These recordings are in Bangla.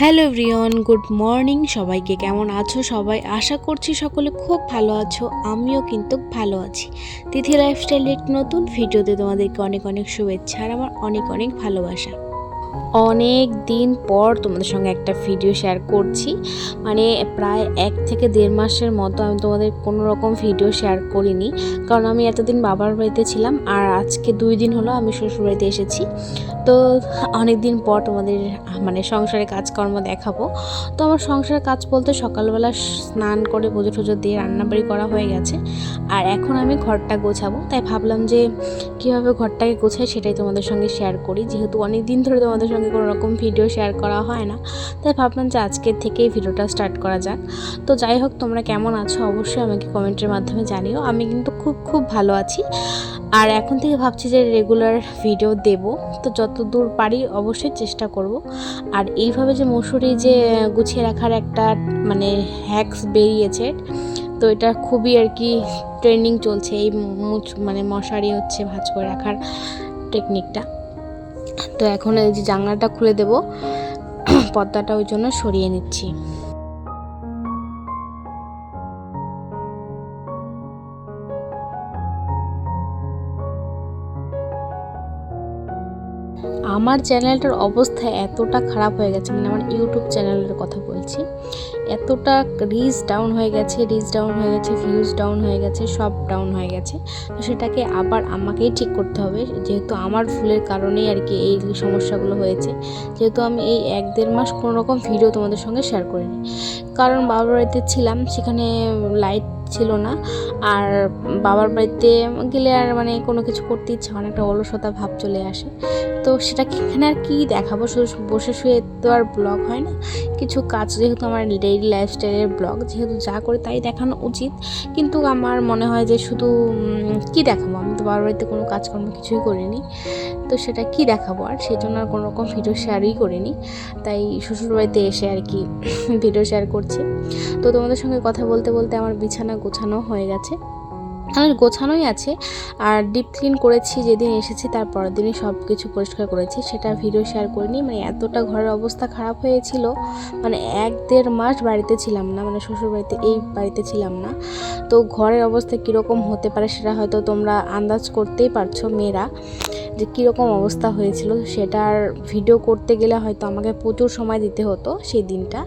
Hello রিয়ন good morning. সবাইকে কেমন আছো সবাই? আশা করছি সকলে খুব ভালো আছো, আমিও কিন্তু ভালো আছি। তিথি লাইফস্টাইল একটি নতুন ভিডিওতে তোমাদেরকে অনেক অনেক শুভেচ্ছা আর আমার অনেক অনেক ভালোবাসা। অনেক দিন পর তোমাদের সঙ্গে একটা ভিডিও শেয়ার করছি। মানে প্রায় এক থেকে দেড় মাসের মতো আমি তোমাদের কোনো রকম ভিডিও শেয়ার করিনি। কারণ আমি এতদিন বাবার বাড়িতে ছিলাম আর আজকে দুই দিন হলো আমি শ্বশুর বাড়িতে এসেছি। তো অনেক দিন পর তোমাদের মানে সংসারে কাজকর্ম দেখাবো। তো আমার সংসারের কাজ বলতে সকালবেলা স্নান করে পুজো টুজো দিয়ে রান্নাবাড়ি করা হয়ে গেছে। আর এখন আমি ঘরটা গোছাবো। তাই ভাবলাম যে কীভাবে ঘরটাকে গোছাই সেটাই তোমাদের সঙ্গে শেয়ার করি। যেহেতু অনেক দিন ধরে তোমাদের সঙ্গে কোনো রকম ভিডিও শেয়ার করা হয় না। তাই ভাবলাম যে আজকের থেকেই ভিডিওটা স্টার্ট করা যাক। তো যাই হোক, তোমরা কেমন আছো অবশ্যই আমাকে কমেন্টের মাধ্যমে জানিও। আমি কিন্তু খুব খুব ভালো আছি। আর এখন থেকে ভাবছি যে রেগুলার ভিডিও দেব। তো যত দূর পারি অবশ্যই চেষ্টা করব। আর এইভাবে যে মসুরি যে গুছিয়ে রাখার একটা মানে হ্যাক্স বেরিয়েছে, তো এটা খুবই আর কি ট্রেন্ডিং চলছে এই মুচ মানে মশারি হচ্ছে ভাজ করে রাখার টেকনিকটা তো এখন এই যে জানলাটা খুলে দেব, পর্দাটা ওই জন্য সরিয়ে নিচ্ছি। আমার চ্যানেলটার অবস্থা এতটা খারাপ হয়ে গেছে মানে আমার ইউটিউব চ্যানেলের কথা বলছি, এতটা রিচ ডাউন হয়ে গেছে রিচ ডাউন হয়ে গেছে ভিউজ ডাউন হয়ে গেছে, সব ডাউন হয়ে গেছে। তো সেটাকে আবার আমাকেই ঠিক করতে হবে, যেহেতু আমার ভুলের কারণেই আর কি এই সমস্যাগুলো হয়েছে। যেহেতু আমি এই এক দেড় মাস কোনো রকম ভিডিও তোমাদের সঙ্গে শেয়ার করিনি। কারণ বাবার বাড়িতে ছিলাম, সেখানে লাইট ছিল না। আর বাবার বাড়িতে গেলে আর মানে কোনো কিছু করতে ইচ্ছা হয় একটা অলসতা ভাব চলে আসে। তো সেটা এখানে আর কি দেখাবো? শুধু বসে শুয়ে তো আর ব্লগ হয় না। কিছু কাজ যেহেতু আমার ডেইলি লাইফস্টাইলের ব্লগ যেহেতু যা করে তাই দেখানো উচিত। কিন্তু আমার মনে হয় যে শুধু কি দেখাবো? আমি তো বাবার বাড়িতে কোনো কাজকর্ম কিছুই করিনি। তো সেটা কি দেখাবো? আর সেই জন্য আর কোনো রকম ভিডিও শেয়ারই করিনি। তাই শ্বশুরবাড়িতে এসে আর কি ভিডিও শেয়ার করছি। তো তোমাদের সঙ্গে কথা বলতে বলতে আমার বিছানা গোছানো হয়ে গেছে। আমার গোছানোই আছে, আর ডিপ ক্লিন করেছি, যেদিন এসেছি তার পরের দিনই সব কিছু পরিষ্কার করেছি, সেটা ভিডিও শেয়ার করিনি মানে এতটা ঘরের অবস্থা খারাপ হয়েছিল মানে এক দেড় মাস বাড়িতে ছিলাম না মানে শ্বশুর বাড়িতে এই বাড়িতে ছিলাম না। তো ঘরের অবস্থা কীরকম হতে পারে সেটা হয়তো তোমরা আন্দাজ করতেই পারছ মেয়েরা, যে কীরকম অবস্থা হয়েছিল, সেটার ভিডিও করতে গেলে হয়তো আমাকে প্রচুর সময় দিতে হতো সেই দিনটা।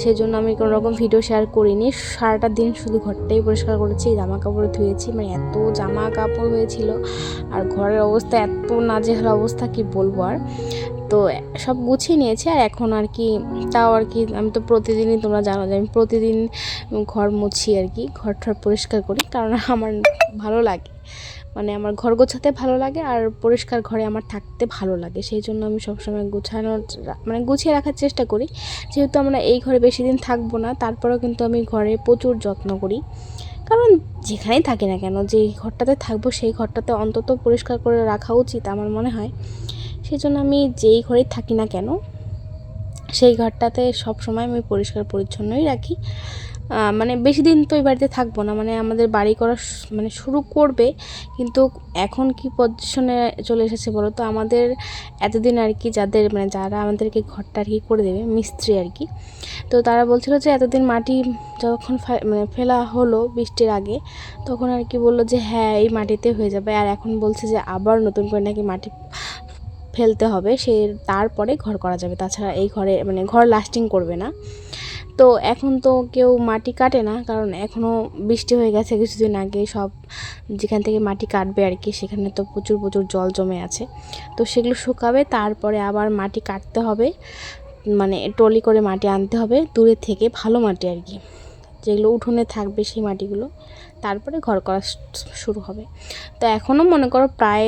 সেই জন্য আমি কোনো রকম ভিডিও শেয়ার করিনি। সারাটা দিন শুধু ঘরটাই পরিষ্কার করেছি জামা কাপড় ধুয়েছি। মানে এত জামা কাপড় হয়েছিল, আর ঘরের অবস্থা, এত নাজেহাল অবস্থা, কি বলব আর? তো সব গুছিয়ে নিয়েছি, আর এখন আর কি, তাও আর কি, আমি তো প্রতিদিনই তোমরা জানো যে আমি প্রতিদিন ঘর মুছি আর কি ঘর ঠর পরিষ্কার করি, কারণ আমার ভালো লাগে। মানে আমার ঘর গোছাতে ভালো লাগে আর পরিষ্কার ঘরে আমার থাকতে ভালো লাগে। সেই জন্য আমি সবসময় গোছানোর মানে গুছিয়ে রাখার চেষ্টা করি। যেহেতু আমরা এই ঘরে বেশি দিন থাকব না, তারপরেও কিন্তু আমি ঘরে প্রচুর যত্ন করি। কারণ যেখানেই থাকি না কেন যে ঘরটাতে থাকব সেই ঘরটাতে অন্তত পরিষ্কার করে রাখা উচিত আমার মনে হয়। সেই জন্য আমি যেই ঘরেই থাকি না কেন, সেই ঘরটাতে সব সময় আমি পরিষ্কার পরিচ্ছন্নই রাখি। মানে বেশি দিন তো এই বাড়িতে থাকব না মানে আমাদের বাড়ি করা মানে শুরু করবে, কিন্তু এখন কি পজিশনে চলে এসেছে বলো তো? আমাদের এতদিন আর কি যাদের মানে যারা আমাদেরকে ঘরটা আর কি করে দেবে, মিস্ত্রি আর কি, তো তারা বলছিল যে এতদিন মাটি যখন মানে ফেলা হলো বৃষ্টির আগে, তখন আর কি বলল যে হ্যাঁ এই মাটিতে হয়ে যাবে, আর এখন বলছে যে আবার নতুন করে নাকি মাটি ফেলতে হবে, সে, তারপরে ঘর করা যাবে, তাছাড়া এই ঘরে মানে ঘর লাস্টিং করবে না। তো এখন তো কেউ মাটি কাটে না, কারণ এখনও বৃষ্টি হয়ে গেছে কিছুদিন আগে, সব যেখান থেকে মাটি কাটবে আর কি, সেখানে তো প্রচুর প্রচুর জল জমে আছে। তো সেগুলো শুকাবে, তারপরে আবার মাটি কাটতে হবে মানে ট্রলি করে মাটি আনতে হবে, দূরে থেকে ভালো মাটি আর কি। যেগুলো উঠোনে থাকবে সেই মাটিগুলো, তারপরে ঘর করা শুরু হবে। তো এখনও মনে করো প্রায়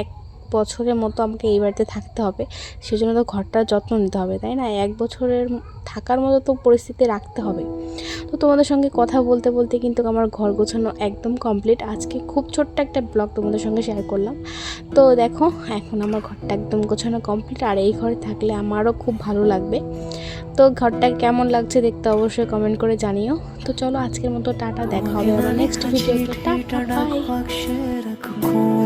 এক বছরের মতো আমাকে এই বাড়িতে থাকতে হবে। সেজন্য তো ঘরটার যত্ন নিতে হবে, তাই না? এক বছরের থাকার মতো তো পরিস্থিতি রাখতে হবে। তো তোমাদের সঙ্গে কথা বলতে বলতে কিন্তু আমার ঘর গোছানো একদম কমপ্লিট আজকে খুব ছোট্ট একটা ব্লগ তোমাদের সঙ্গে শেয়ার করলাম। তো দেখো, এখন আমার ঘরটা একদম গোছানো কমপ্লিট আর এই ঘরে থাকলে আমারও খুব ভালো লাগবে। তো ঘরটা কেমন লাগছে দেখতে অবশ্যই কমেন্ট করে জানিও। তো চলো আজকের মতো টাটা, দেখা হবে নেক্সট ভিডিওতে টাটা বাই